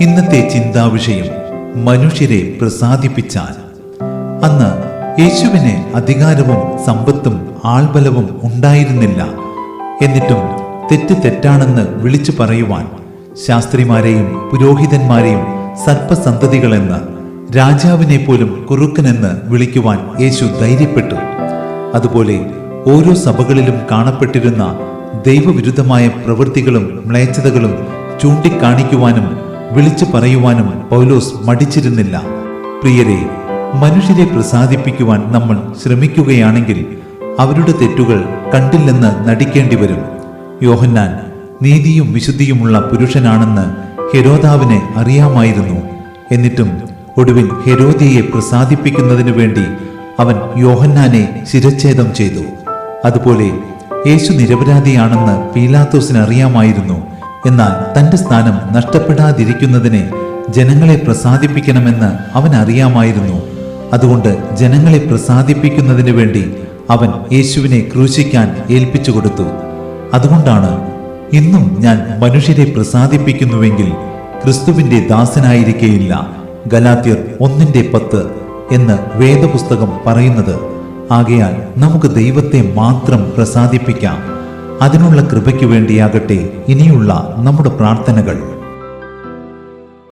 ഇന്നത്തെ ചിന്താവിഷയം മനുഷ്യരെ പ്രസാദിപ്പിച്ചാൽ. അന്ന് യേശുവിന് അധികാരവും സമ്പത്തും ആൾബലവും ഉണ്ടായിരുന്നില്ല. എന്നിട്ടും തെറ്റ് തെറ്റാണെന്ന് വിളിച്ചു പറയുവാൻ ശാസ്ത്രിമാരെയും പുരോഹിതന്മാരെയും സർപ്പസന്തതികളെന്ന് രാജാവിനെ പോലും കുറുക്കനെന്ന് വിളിക്കുവാൻ യേശു ധൈര്യപ്പെട്ടു. അതുപോലെ ഓരോ സഭകളിലും കാണപ്പെട്ടിരുന്ന ദൈവവിരുദ്ധമായ പ്രവൃത്തികളും മ്ലേച്ഛതകളും ചൂണ്ടിക്കാണിക്കുവാനും വിളിച്ചു പറയുവാനും പൗലോസ് മടിച്ചിരുന്നില്ല. പ്രിയരെ മനുഷ്യരെ പ്രസാദിപ്പിക്കുവാൻ നമ്മൾ ശ്രമിക്കുകയാണെങ്കിൽ അവരുടെ തെറ്റുകൾ കണ്ടില്ലെന്ന് നടിക്കേണ്ടി വരും. യോഹന്നാൻ നീതിയും വിശുദ്ധിയുമുള്ള പുരുഷനാണെന്ന് ഹെരോദാവിനെ അറിയാമായിരുന്നു. എന്നിട്ടും ഒടുവിൽ ഹെരോദിയെ പ്രസാദിപ്പിക്കുന്നതിനു വേണ്ടി അവൻ യോഹന്നാനെ ശിരച്ഛേദം ചെയ്തു. അതുപോലെ യേശു നിരപരാധിയാണെന്ന് പീലാത്തോസിന് അറിയാമായിരുന്നു. എന്നാൽ തന്റെ സ്ഥാനം നഷ്ടപ്പെടാതിരിക്കുന്നതിനെ ജനങ്ങളെ പ്രസാദിപ്പിക്കണമെന്ന് അവൻ അറിയാമായിരുന്നു. അതുകൊണ്ട് ജനങ്ങളെ പ്രസാദിപ്പിക്കുന്നതിന് വേണ്ടി അവൻ യേശുവിനെ ക്രൂശിക്കാൻ ഏൽപ്പിച്ചു കൊടുത്തു. അതുകൊണ്ടാണ് ഇന്നും ഞാൻ മനുഷ്യരെ പ്രസാദിപ്പിക്കുന്നുവെങ്കിൽ ക്രിസ്തുവിന്റെ ദാസനായിരിക്കേയില്ല. ഗലാത്യർ ഒന്നിന്റെ പത്ത് എന്ന് വേദപുസ്തകം പറയുന്നത്. ആകയാൽ നമുക്ക് ദൈവത്തെ മാത്രം പ്രസാദിപ്പിക്കാം. അതിനുള്ള കൃപയ്ക്ക് വേണ്ടിയാകട്ടെ ഇനിയുള്ള നമ്മുടെ പ്രാർത്ഥനകൾ.